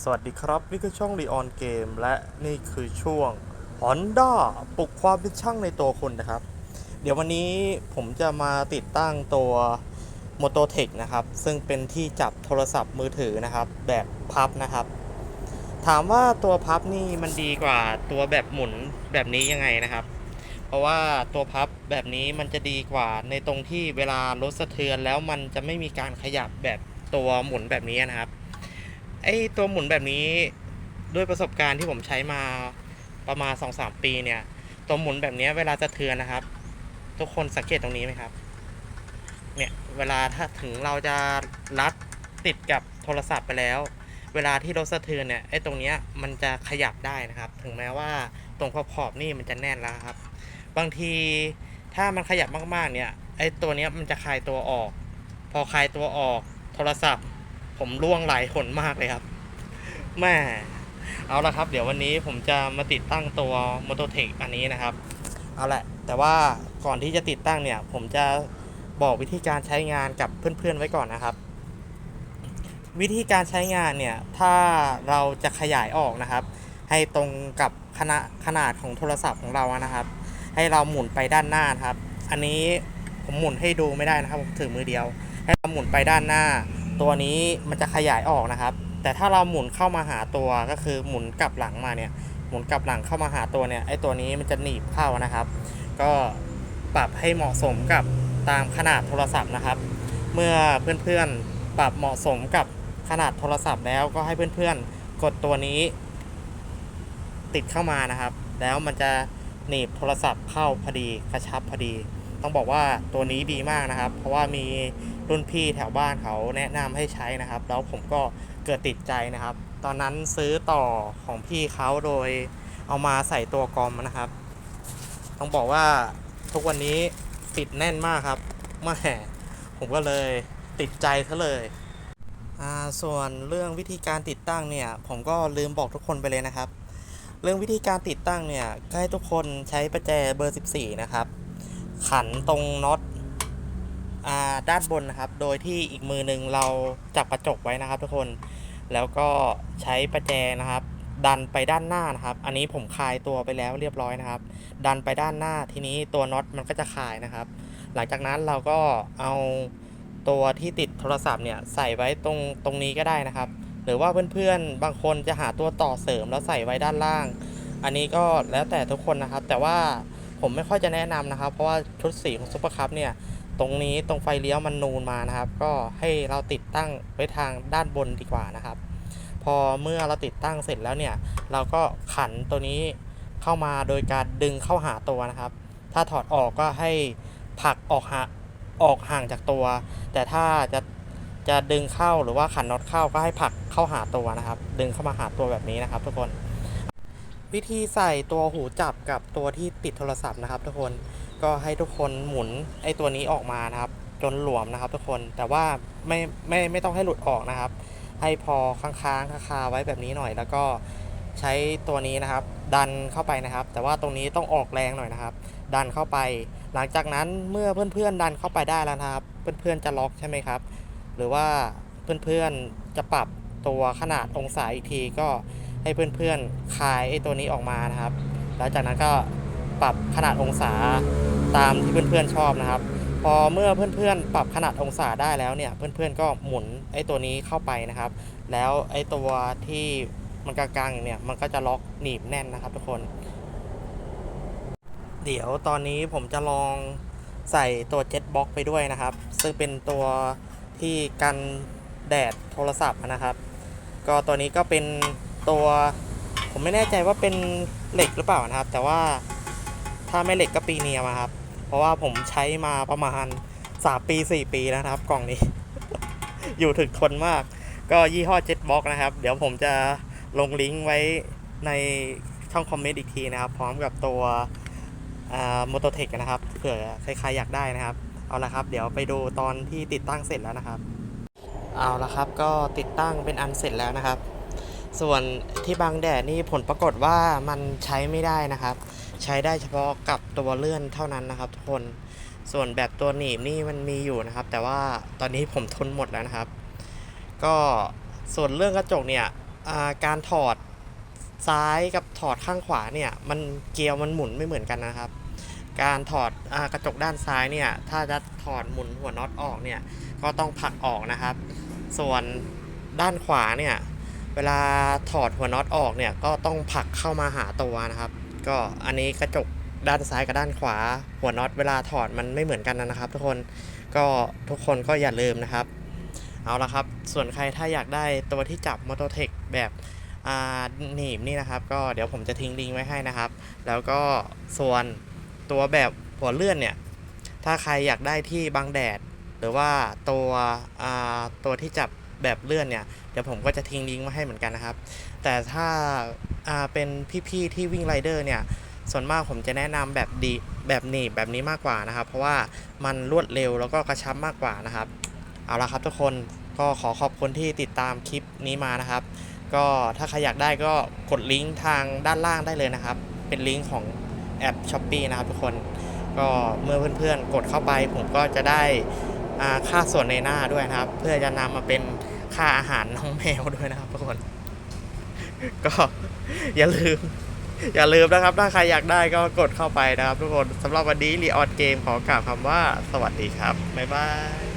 สวัสดีครับ นี่คือช่องรีออนเกมและนี่คือช่วง Honda ปลุกความเป็นช่างในตัวคุณนะครับ เดี๋ยววันนี้ผมจะมาติดตั้งตัว m o t o t e c h นะครับ ซึ่งเป็นที่จับโทรศัพท์มือถือนะครับ แบบพับนะครับ ถามว่าตัวพับนี่มันดีกว่าตัวแบบหมุนแบบนี้ยังไงนะครับ เพราะว่าตัวพับแบบนี้มันจะดีกว่าในตรงที่เวลารถสะเทือนแล้วมันจะไม่มีการขยับแบบตัวหมุนแบบนี้นะครับ ไอตัวหมุนแบบนี้ด้วยประสบการณ์ที่ผมใช้มาประมาณ2-3ปีเนี่ย ตัวหมุนแบบนี้เวลาสะเทือนนะครับ ทุกคนสังเกตตรงนี้ไหมครับ เนี่ยเวลาถ้าถึงเราจะรัดติดกับโทรศัพท์ไปแล้ว เวลาที่รถสะเทือนเนี่ยไอ้ตรงเนี้ยมันจะขยับได้นะครับ ถึงแม้ว่าตรงขอบขอบนี่มันจะแน่นแล้วครับ บางทีถ้ามันขยับมากๆเนี่ยไอ้ตัวเนี้ยมันจะคลายตัวออก พอคลายตัวออกโทรศัพท์ ผมร่วงหลายหนมากเลยครับแม่เอาละครับ เดี๋ยววันนี้ผมจะมาติดตั้งตัว m o t o t e c h อันนี้นะครับ เอาละแต่ว่าก่อนที่จะติดตั้งเนี่ย ผมจะบอกวิธีการใช้งานกับเพื่อนๆไว้ก่อนนะครับ วิธีการใช้งานเนี่ย ถ้าเราจะขยายออกนะครับ ให้ตรงกับขนาดขนาดของโทรศัพท์ของเรานะครับ ให้เราหมุนไปด้านหน้านครับ อันนี้ผมหมุนให้ดูไม่ได้นะครับผมถือมือเดียว ให้เราหมุนไปด้านหน้า ตัวนี้มันจะขยายออกนะครับ แต่ถ้าเราหมุนเข้ามาหาตัวก็คือหมุนกลับหลังมาเนี่ยหมุนกลับหลังเข้ามาหาตัวเนี่ยไอ้ตัวนี้มันจะหนีบเข้านะครับ ก็ปรับให้เหมาะสมกับตามขนาดโทรศัพท์นะครับ เมื่อเพื่อนๆปรับเหมาะสมกับขนาดโทรศัพท์แล้วก็ให้เพื่อนๆกดตัวนี้ ติดเข้ามานะครับ แล้วมันจะหนีบโทรศัพท์เข้าพอดีกระชับพอดี ต้องบอกว่าตัวนี้ดีมากนะครับ เพราะว่ามี รุ่นพี่แถวบ้านเขาแนะนำให้ใช้นะครับ แล้วผมก็เกิดติดใจนะครับ ตอนนั้นซื้อต่อของพี่เขาโดยเอามาใส่ตัวกรอมนะครับ ต้องบอกว่าทุกวันนี้ติดแน่นมากครับแม่ผมก็เลยติดใจซะเลยส่วนเรื่องวิธีการติดตั้งเนี่ย ผมก็ลืมบอกทุกคนไปเลยนะครับ เรื่องวิธีการติดตั้งเนี่ยให้ทุกคนใช้ประแจเบอร์ 14 นะครับ ขันตรงน็อต ด้านบนนะครับ โดยที่อีกมือหนึ่งเราจับกระจกไว้นะครับ ทุกคน แล้วก็ใช้ประแจนะครับ ดันไปด้านหน้านะครับ อันนี้ผมคลายตัวไปแล้วเรียบร้อยนะครับ ดันไปด้านหน้าทีนี้ตัวน็อตมันก็จะคลายนะครับ หลังจากนั้นเราก็เอาตัวที่ติดโทรศัพท์เนี่ยใส่ไว้ตรงตรงนี้ก็ได้นะครับ หรือว่าเพื่อนๆ บางคนจะหาตัวต่อเสริมแล้วใส่ไว้ด้านล่าง อันนี้ก็แล้วแต่ทุกคนนะครับ แต่ว่าผมไม่ค่อยจะแนะนำนะครับ เพราะว่าชุดสีของซุปเปอร์คัพเนี่ย ตรงนี้ตรงไฟเลี้ยวมันนูนมานะครับ ก็ให้เราติดตั้งไว้ทางด้านบนดีกว่านะครับ พอเมื่อเราติดตั้งเสร็จแล้วเนี่ย เราก็ขันตัวนี้เข้ามาโดยการดึงเข้าหาตัวนะครับ ถ้าถอดออกก็ให้ผลักออกหาออกห่างจากตัว แต่ถ้าจะจะดึงเข้าหรือว่าขันน็อตเข้าก็ให้ผลักเข้าหาตัวนะครับ ดึงเข้ามาหาตัวแบบนี้นะครับ ทุกคน วิธีใส่ตัวหูจับกับตัวที่ติดโทรศัพท์นะครับ ทุกคน ก็ให้ทุกคนหมุนไอ้ตัวนี้ออกมานะครับ จนหลวมนะครับ ทุกคนแต่ว่าไม่ไม่ไม่ต้องให้หลุดออกนะครับ ให้พอค้างๆคาไว้แบบนี้หน่อย แล้วก็ใช้ตัวนี้นะครับ ดันเข้าไปนะครับ แต่ว่าตรงนี้ต้องออกแรงหน่อยนะครับ ดันเข้าไป หลังจากนั้นเมื่อเพื่อนๆดันเข้าไปได้แล้วนะครับ เพื่อนๆจะล็อกใช่ไหมครับ หรือว่าเพื่อนๆจะปรับตัวขนาดองศาอีกทีก็ให้เพื่อนๆคลายไอ้ตัวนี้ออกมานะครับแล้วจากนั้นก็ปรับขนาดองศา ตามที่เพื่อนๆชอบนะครับ พอเมื่อเพื่อนๆ ปรับขนาดองศาได้แล้วเนี่ย เพื่อนๆก็หมุนไอ้ตัวนี้เข้าไปนะครับ แล้วไอ้ตัวที่มันกลางๆเนี่ยมันก็จะล็อกหนีบแน่นนะครับทุกคน เดี๋ยวตอนนี้ผมจะลองใส่ตัวเจ็ตบ็อกไปด้วยนะครับ ซึ่งเป็นตัวที่กันแดดโทรศัพท์นะครับ ก็ตัวนี้ก็เป็นตัวผมไม่แน่ใจว่าเป็นเหล็กหรือเปล่านะครับ แต่ว่าถ้าไม่เหล็กก็ปีเนียมอะครับ ราะว่าผมใช้มาประมาณ 3 ปี 4 ปีแล้วนะครับ กล่องนี้ อยู่ถึกทนมาก ก็ยี่ห้อ Jetbox นะครับ เดี๋ยวผมจะลงลิงก์ไว้ในช่องคอมเมนต์อีกทีนะครับ พร้อมกับตัวมอเตอร์เทคนะครับ เผื่อใครๆอยากได้นะครับ เอาละครับ เดี๋ยวไปดูตอนที่ติดตั้งเสร็จแล้วนะครับ เอาละครับ ก็ติดตั้งเป็นอันเสร็จแล้วนะครับ ส่วนที่บังแดดนี่ผลปรากฏว่ามันใช้ไม่ได้นะครับ ใช้ได้เฉพาะกับตัวเลื่อนเท่านั้นนะครับ ทุกคนส่วนแบบตัวหนีบนี่มันมีอยู่นะครับ แต่ว่าตอนนี้ผมทนหมดแล้วนะครับ ก็ส่วนเรื่องกระจกเนี่ยาการถอดซ้ายกับถอดข้างขวาเนี่ยมันเกลียวมันหมุนไม่เหมือนกันนะครับ การถอดอกระจกด้านซ้ายเนี่ยถ้าจะถอดหมุนหัวน็อตออกเนี่ยก็ต้องผลักออกนะครับ ส่วนด้านขวาเนี่ยเวลาถอดหัวน็อตออกเนี่ยก็ต้องผลักเข้ามาหาตัวนะครับ ก็อันนี้กระจกด้านซ้ายกับด้านขวา หัวน็อตเวลาถอดมันไม่เหมือนกันนะครับ ทุกคนก็ทุกคนก็อย่าลืมนะครับ เอาละครับ ส่วนใครถ้าอยากได้ตัวที่จับ m o t o t e c h แบบหนีบนี่นะครับ ก็เดี๋ยวผมจะทิ้งลิงก์ไว้ให้นะครับ แล้วก็ส่วนตัวแบบหัวเลื่อนเนี่ยถ้าใครอยากได้ที่บังแดด หรือว่าตัวตัวที่จับ แบบเลื่อนเนี่ยเดี๋ยวผมก็จะทิ้งลิงก์มาให้เหมือนกันนะครับ แต่ถ้าาเป็นพี่ๆที่วิ่งไรเดอร์เนี่ยส่วนมากผมจะแนะนำแบบดีแบบหนีบแบบนี้มากกว่านะครับ เพราะว่ามันรวดเร็วแล้วก็กระชับมากกว่านะครับ เอาละครับทุกคนก็ขอขอบคุณที่ติดตามคลิปนี้มานะครับ ก็ถ้าใครอยากได้ก็กดลิงก์ทางด้านล่างได้เลยนะครับ เป็นลิงก์ของแอป s h อ p e e นะครับทุกคนก็เมื่อเพื่อนๆกดเข้าไป ผมก็จะได้ค่าส่วนในหน้าด้วยนะครับ เพื่อจะนำมาเป็น ค่าอาหารน้องแมวด้วยนะครับทุกคน ก็อย่าลืม อย่าลืมนะครับ ถ้าใครอยากได้ก็กดเข้าไปนะครับ ทุกคนสำหรับวันนี้รีออดเกมขอกล่าวคำว่าสวัสดีครับ บ๊ายบาย